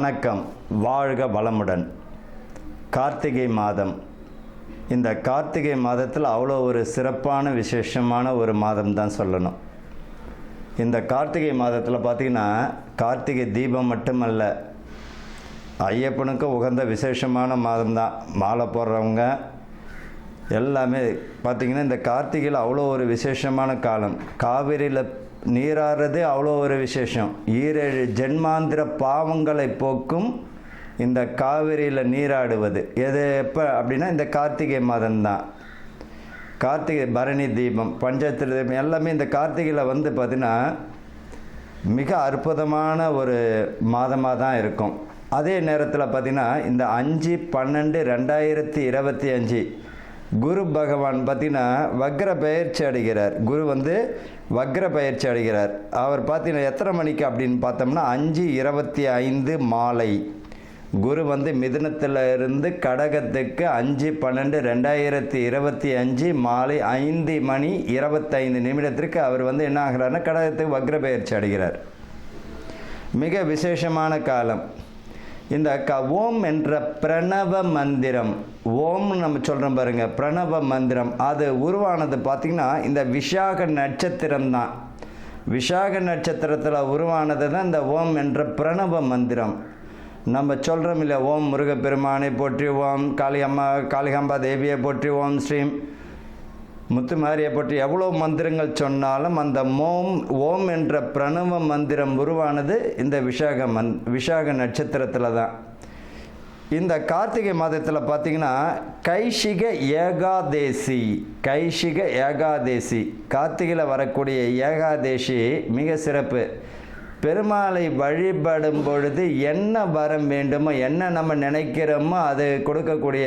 வணக்கம். வாழ்க வளமுடன். கார்த்திகை மாதம். இந்த கார்த்திகை மாதத்தில் அவ்வளோ ஒரு சிறப்பான விசேஷமான ஒரு மாதம் தான் சொல்லணும். இந்த கார்த்திகை மாதத்தில் பார்த்திங்கன்னா கார்த்திகை தீபம் மட்டுமல்ல ஐயப்பனுக்கு உகந்த விசேஷமான மாதம் தான். மாலை போடுறவங்க எல்லாமே பார்த்திங்கன்னா இந்த கார்த்திகையில் அவ்வளோ ஒரு விசேஷமான காலம். காவிரியில் நீராடுறது அவ்வளோ ஒரு விசேஷம். ஈரேழு ஜென்மாந்திர பாவங்களை போக்கும் இந்த காவிரியில் நீராடுவது. எது எப்போ அப்படின்னா இந்த கார்த்திகை மாதம்தான். கார்த்திகை பரணி தீபம் பஞ்சாயத்து தீபம் எல்லாமே இந்த கார்த்திகையில் வந்து பார்த்திங்கன்னா மிக அற்புதமான ஒரு மாதமாக தான் இருக்கும். அதே நேரத்தில் பார்த்திங்கன்னா இந்த அஞ்சு பன்னெண்டு ரெண்டாயிரத்தி இருபத்தி அஞ்சு குரு பகவான் பார்த்திங்கன்னா வக்ர பயிற்சி அடைகிறார் குரு வந்து வக்ர பயிற்சி அடைகிறார் அவர் பார்த்தீங்கன்னா எத்தனை மணிக்கு அப்படின்னு பார்த்தோம்னா அஞ்சு இருபத்தி ஐந்து மாலை. குரு வந்து மிதுனத்தில் இருந்து கடகத்துக்கு அஞ்சு பன்னெண்டு ரெண்டாயிரத்தி இருபத்தி அஞ்சு மாலை ஐந்து மணி இருபத்தைந்து நிமிடத்திற்கு அவர் வந்து என்ன ஆகிறாருன்னா கடகத்துக்கு வக்ர பயிற்சி அடைகிறார் மிக விசேஷமான காலம். இந்த க ஓம் என்ற பிரணவ மந்திரம். ஓம்னு நம்ம சொல்கிறோம் பாருங்க பிரணவ மந்திரம். அது உருவானது பார்த்திங்கன்னா இந்த விசாக நட்சத்திரம் தான். விசாக நட்சத்திரத்தில் உருவானது தான் இந்த ஓம் என்ற பிரணவ மந்திரம். நம்ம சொல்கிறோம் இல்லை ஓம் முருகப்பெருமானை போற்றி ஓம் காளியம்மா காளிகாம்பா தேவியை போற்றி ஓம் ஸ்ரீம். முத்துமாரியை பற்றி எவ்வளோ மந்திரங்கள் சொன்னாலும் அந்த மோம் ஓம் என்ற பிரணவ மந்திரம் உருவானது இந்த விஷாக மந் விஷாக நட்சத்திரத்தில் தான். இந்த கார்த்திகை மாதத்தில் பார்த்தீங்கன்னா கைஷிக ஏகாதேசி கைஷிக ஏகாதேசி. கார்த்திகையில் வரக்கூடிய ஏகாதேசி மிக சிறப்பு. பெருமாளை வழிபடும் பொழுது என்ன வரம் வேண்டுமோ என்ன நம்ம நினைக்கிறோமோ அது கொடுக்கக்கூடிய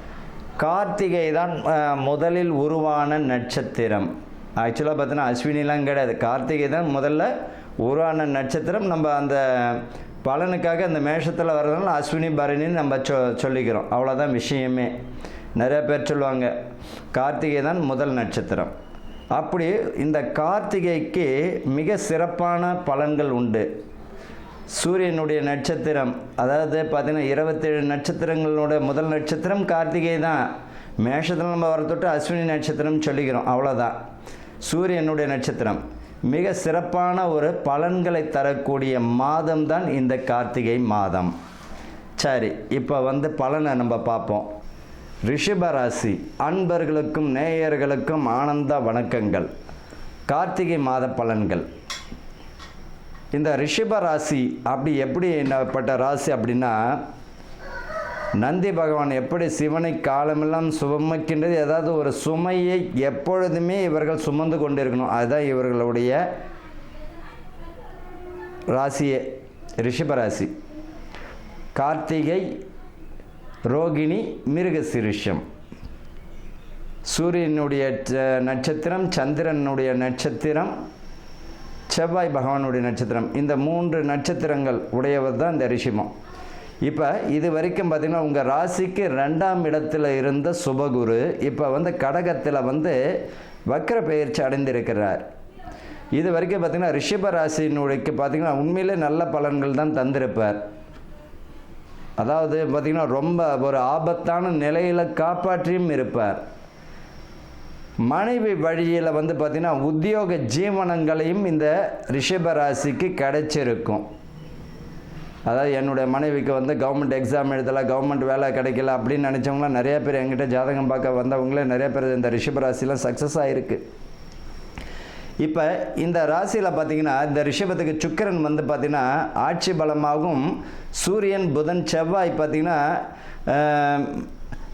கார்த்திகை தான் முதலில் உருவான நட்சத்திரம். ஆக்சுவலாக பார்த்தீங்கன்னா அஸ்வினிலாம் கிடையாது. கார்த்திகை தான் முதல்ல உருவான நட்சத்திரம். நம்ம அந்த பலனுக்காக அந்த மேஷத்தில் வர்றதுனால அஸ்வினி பரணின்னு நம்ம சொ சொல்லிக்கிறோம். அவ்வளோதான் விஷயமே. நிறைய பேர் சொல்லுவாங்க கார்த்திகை தான் முதல் நட்சத்திரம். அப்படி இந்த கார்த்திகைக்கு மிக சிறப்பான பலன்கள் உண்டு. சூரியனுடைய நட்சத்திரம் அதாவது பார்த்திங்கன்னா இருபத்தேழு நட்சத்திரங்களோட முதல் நட்சத்திரம் கார்த்திகை தான். மேஷத்தில் நம்ம வர தொட்டு அஸ்வினி நட்சத்திரம் சொல்லிக்கிறோம் அவ்வளோதான் சூரியனுடைய நட்சத்திரம் மிக சிறப்பான ஒரு பலன்களை தரக்கூடிய மாதம் தான் இந்த கார்த்திகை மாதம். சரி இப்போ வந்து பலனை நம்ம பார்ப்போம். ரிஷபராசி அன்பர்களுக்கும் நேயர்களுக்கும் ஆனந்த வணக்கங்கள். கார்த்திகை மாத பலன்கள். இந்த ரிஷப ராசி அப்படி எப்படி என்னப்பட்ட ராசி அப்படின்னா நந்தி பகவான் எப்படி சிவனை காலமெல்லாம் சுமக்கின்றது ஏதாவது ஒரு சுமையை எப்பொழுதுமே இவர்கள் சுமந்து கொண்டிருக்கணும். அதுதான் இவர்களுடைய ராசியே ரிஷபராசி கார்த்திகை ரோகிணி மிருகசிருஷம் சூரியனுடைய ச- நட்சத்திரம் சந்திரனுடைய நட்சத்திரம் செவ்வாய் பகவானுடைய நட்சத்திரம். இந்த மூன்று நட்சத்திரங்கள் உடையவர் தான் இந்த ரிஷிமம். இப்போ இது வரைக்கும் பார்த்தீங்கன்னா உங்கள் ராசிக்கு ரெண்டாம் இடத்துல இருந்த சுபகுரு இப்போ வந்து கடகத்தில் வந்து வக்ர பயிற்சி அடைந்திருக்கிறார். இது வரைக்கும் பார்த்தீங்கன்னா ரிஷப ராசினுடைக்கு பார்த்தீங்கன்னா உண்மையிலே நல்ல பலன்கள் தான் தந்திருப்பார். அதாவது பார்த்திங்கன்னா ரொம்ப ஒரு ஆபத்தான நிலையில் காப்பாற்றியும் இருப்பார். மனைவி வழியில் வந்து பார்த்திங்கன்னா உத்தியோக ஜீவனங்களையும் இந்த ரிஷப ராசிக்கு கிடைச்சிருக்கும். அதாவது என்னுடைய மனைவிக்கு வந்து கவர்மெண்ட் எக்ஸாம் எழுதலை கவர்மெண்ட் வேலை கிடைக்கல அப்படின்னு நினச்சவங்களாம் நிறைய பேர் என்கிட்ட ஜாதகம் பார்க்க வந்தவங்களே நிறைய பேர் இந்த ரிஷபராசிலாம் சக்ஸஸ் ஆகிருக்கு இப்போ இந்த ராசியில் பார்த்தீங்கன்னா இந்த ரிஷபத்துக்கு சுக்கிரன் வந்து பார்த்தீங்கன்னா ஆட்சி பலமாகவும் சூரியன் புதன் செவ்வாய் பார்த்தீங்கன்னா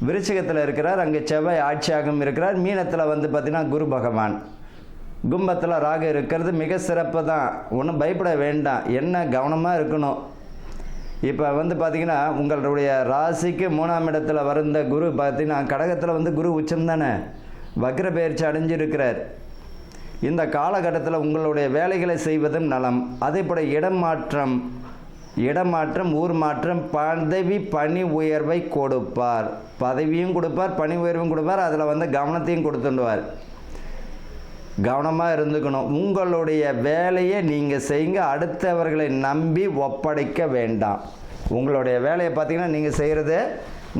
விருச்சிகத்தில் இருக்கிறார் அங்கே செவ்வாய் ஆட்சியாகவும் இருக்கிறார். மீனத்தில் வந்து பார்த்தீங்கன்னா குரு பகவான். கும்பத்தில் ராகு இருக்கிறது மிக சிறப்பு தான் ஒன்றும் பயப்பட வேண்டாம். என்ன கவனமாக இருக்கணும்? இப்போ வந்து பார்த்தீங்கன்னா உங்களுடைய ராசிக்கு மூணாம் இடத்துல வருந்த குரு பார்த்தீங்கன்னா கடகத்தில் வந்து குரு உச்சம் தானே? வக்ர பயிற்சி அடைஞ்சிருக்கிறார். இந்த காலகட்டத்தில் உங்களுடைய வேலைகளை செய்வதும் நலம். அதே போல் இடம் மாற்றம் இடமாற்றம் ஊர் மாற்றம் பதவி பணி உயர்வை கொடுப்பார். பதவியும் கொடுப்பார் பணி உயர்வும் கொடுப்பார் அதில் வந்து கவனத்தையும் கொடுத்துடுவார். கவனமாக இருந்துக்கணும். உங்களுடைய வேலையை நீங்கள் செய்யுங்க அடுத்தவர்களை நம்பி ஒப்படைக்க வேண்டாம். உங்களுடைய வேலையை பார்த்தீங்கன்னா நீங்கள் செய்கிறது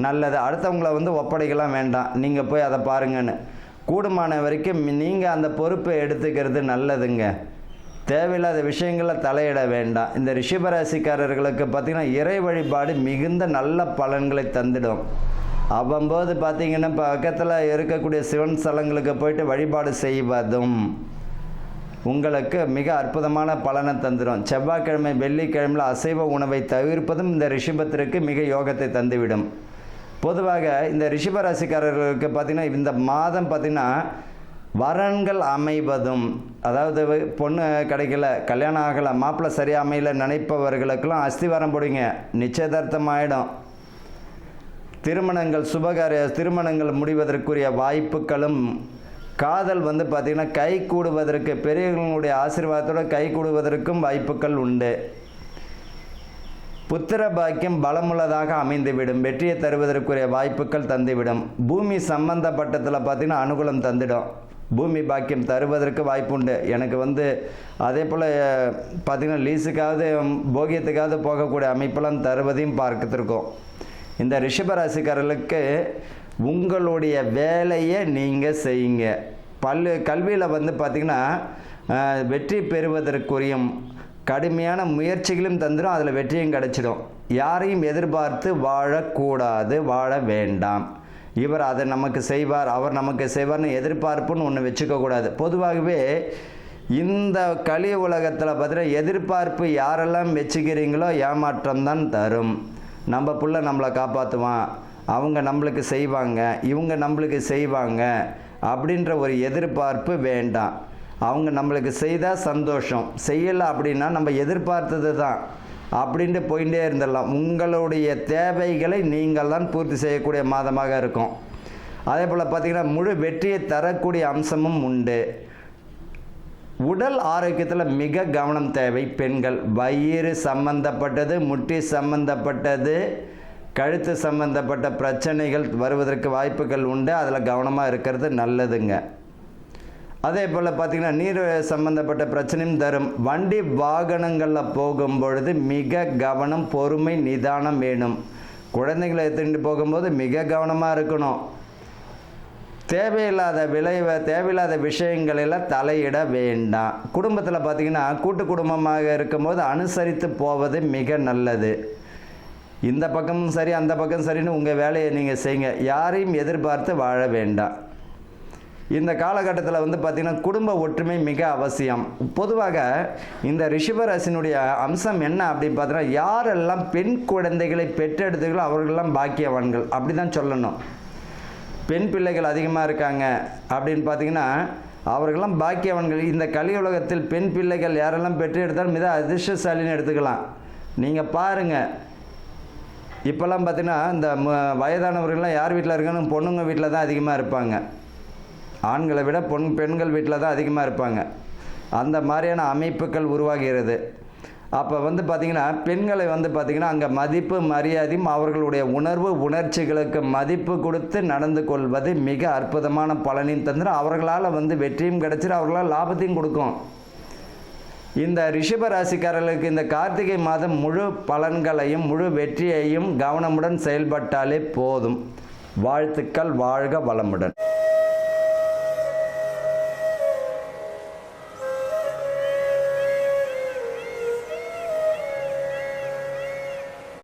நல்லது. அடுத்தவங்கள வந்து ஒப்படைக்கலாம் வேண்டாம். நீங்கள் போய் அதை பாருங்கன்னு. கூடுமான வரைக்கும் நீங்கள் அந்த பொறுப்பை எடுத்துக்கிறது நல்லதுங்க. தேவையில்லாத விஷயங்களில் தலையிட வேண்டாம். இந்த ரிஷபராசிக்காரர்களுக்கு பார்த்தீங்கன்னா இறை வழிபாடு மிகுந்த நல்ல பலன்களை தந்துடும். அவ்வம்போது பார்த்தீங்கன்னா பக்கத்தில் இருக்கக்கூடிய சிவன் ஸ்தலங்களுக்கு போயிட்டு வழிபாடு செய்வதும் உங்களுக்கு மிக அற்புதமான பலனை தந்துடும் செவ்வாய்க்கிழமை வெள்ளிக்கிழமையில் அசைவ உணவை தவிர்ப்பதும் இந்த ரிஷபத்திற்கு மிக யோகத்தை தந்துவிடும். பொதுவாக இந்த ரிஷபராசிக்காரர்களுக்கு பார்த்திங்கன்னா இந்த மாதம் பார்த்திங்கன்னா வரன்கள் அமைவதும் அதாவது பொண்ணு கிடைக்கல கல்யாணம் ஆகலை மாப்பிள்ளை சரியாக அமையல நினைப்பவர்களுக்கெல்லாம் அஸ்திவாரம் போடுங்க நிச்சயதார்த்தம் ஆகிடும் திருமணங்கள் சுபகாரிய திருமணங்கள் முடிவதற்குரிய வாய்ப்புகளும் காதல் வந்து பார்த்திங்கன்னா கை கூடுவதற்கு பெரியவர்களுடைய ஆசீர்வாதத்தோடு கை கூடுவதற்கும் வாய்ப்புகள் உண்டு. புத்திர பாக்கியம் பலமுள்ளதாக அமைந்துவிடும். வெற்றியை தருவதற்குரிய வாய்ப்புகள் தந்துவிடும். பூமி சம்பந்தப்பட்டதில் பார்த்திங்கன்னா அனுகூலம் தந்துடும். பூமி பாக்கியம் தருவதற்கு வாய்ப்புண்டு. எனக்கு வந்து அதே போல் பார்த்திங்கன்னா லீஸுக்காவது போகியத்துக்காவது போகக்கூடிய அமைப்பெல்லாம் தருவதையும் பார்த்துருக்கோம் இந்த ரிஷபராசிக்காரர்களுக்கு உங்களுடைய வேலையை நீங்கள் செய்யுங்க. பல்லு கல்வியில் வந்து பார்த்திங்கன்னா வெற்றி பெறுவதற்குரிய கடுமையான முயற்சிகளும் தந்துடும் அதில் வெற்றியும் கிடச்சிடும். யாரையும் எதிர்பார்த்து வாழக்கூடாது வாழ வேண்டாம். இவர் அதை நமக்கு செய்வார் அவர் நமக்கு செய்வார்னு எதிர்பார்ப்புன்னு ஒன்று வச்சுக்கக்கூடாது பொதுவாகவே இந்த கலி உலகத்தில் பார்த்தீங்கன்னா எதிர்பார்ப்பு யாரெல்லாம் வச்சுக்கிறீங்களோ ஏமாற்றம் தான் தரும். நம்ம புள்ள நம்மளை காப்பாற்றுவான் அவங்க நம்மளுக்கு செய்வாங்க இவங்க நம்மளுக்கு செய்வாங்க அப்படின்ற ஒரு எதிர்பார்ப்பு வேண்டாம். அவங்க நம்மளுக்கு செய்தால் சந்தோஷம் செய்யலை அப்படின்னா நம்ம எதிர்பார்த்தது தான் அப்படின்ட்டு போயிட்டே இருந்துடலாம். உங்களுடைய தேவைகளை நீங்கள் தான் பூர்த்தி செய்யக்கூடிய மாதமாக இருக்கும். அதே போல் பார்த்திங்கன்னா முழு வெற்றியை தரக்கூடிய அம்சமும் உண்டு. உடல் ஆரோக்கியத்தில் மிக கவனம் தேவை. பெண்கள் வயிறு சம்பந்தப்பட்டது முட்டி சம்பந்தப்பட்டது கழுத்து சம்பந்தப்பட்ட பிரச்சனைகள் வருவதற்கு வாய்ப்புகள் உண்டு. அதில் கவனமாக இருக்கிறது நல்லதுங்க. அதே போல் பார்த்திங்கன்னா நீர் சம்பந்தப்பட்ட பிரச்சனையும் தரும். வண்டி வாகனங்களில் போகும் பொழுது மிக கவனம் பொறுமை நிதானம் வேணும். குழந்தைகளை எடுத்துகிட்டு போகும்போது மிக கவனமாக இருக்கணும். தேவையில்லாத விளைவை தேவையில்லாத விஷயங்களில் தலையிட வேண்டாம். குடும்பத்தில் பார்த்திங்கன்னா கூட்டு குடும்பமாக இருக்கும்போது அனுசரித்து போவது மிக நல்லது. இந்த பக்கமும் சரி அந்த பக்கம் சரின்னு உங்கள் வேலையை நீங்கள் செய்யுங்க. யாரையும் எதிர்பார்த்து வாழ வேண்டாம். இந்த காலகட்டத்தில் வந்து பார்த்திங்கன்னா குடும்ப ஒற்றுமை மிக அவசியம். பொதுவாக இந்த ரிஷபராசினுடைய அம்சம் என்ன அப்படின்னு பார்த்தீங்கன்னா யாரெல்லாம் பெண் குழந்தைகளை பெற்றெடுத்துகளோ அவர்களெல்லாம் பாக்கியவான்கள். அப்படி தான் சொல்லணும். பெண் பிள்ளைகள் அதிகமாக இருக்காங்க அப்படின்னு பார்த்தீங்கன்னா அவர்களெல்லாம் பாக்கியவான்கள். இந்த கலியுலகத்தில் பெண் பிள்ளைகள் யாரெல்லாம் பெற்று எடுத்தாலும் மிக அதிர்ஷ்டசாலின்னு எடுத்துக்கலாம். நீங்கள் பாருங்கள் இப்போல்லாம் பார்த்தீங்கன்னா இந்த ம- வயதானவர்கள்லாம் யார் வீட்டில் இருக்கான்னு பொண்ணுங்க வீட்டில் தான் அதிகமாக இருப்பாங்க. ஆண்களை விட பொன் பெண்கள் வீட்டில் தான் அதிகமாக இருப்பாங்க. அந்த மாதிரியான அமைப்புகள் உருவாகிறது. அப்போ வந்து பார்த்திங்கன்னா பெண்களை வந்து பார்த்திங்கன்னா அங்கே மதிப்பு மரியாதையும் அவர்களுடைய உணர்வு உணர்ச்சிகளுக்கு மதிப்பு கொடுத்து நடந்து கொள்வது மிக அற்புதமான பலனையும் தந்துடும் அவர்களால் வந்து வெற்றியும் கிடைச்சிரு அவர்களால் லாபத்தையும் கொடுக்கும். இந்த ரிஷப ராசிக்காரர்களுக்கு இந்த கார்த்திகை மாதம் முழு பலன்களையும் முழு வெற்றியையும் கவனமுடன் செயல்பட்டாலே போதும். வாழ்த்துக்கள் வாழ்க வளமுடன்.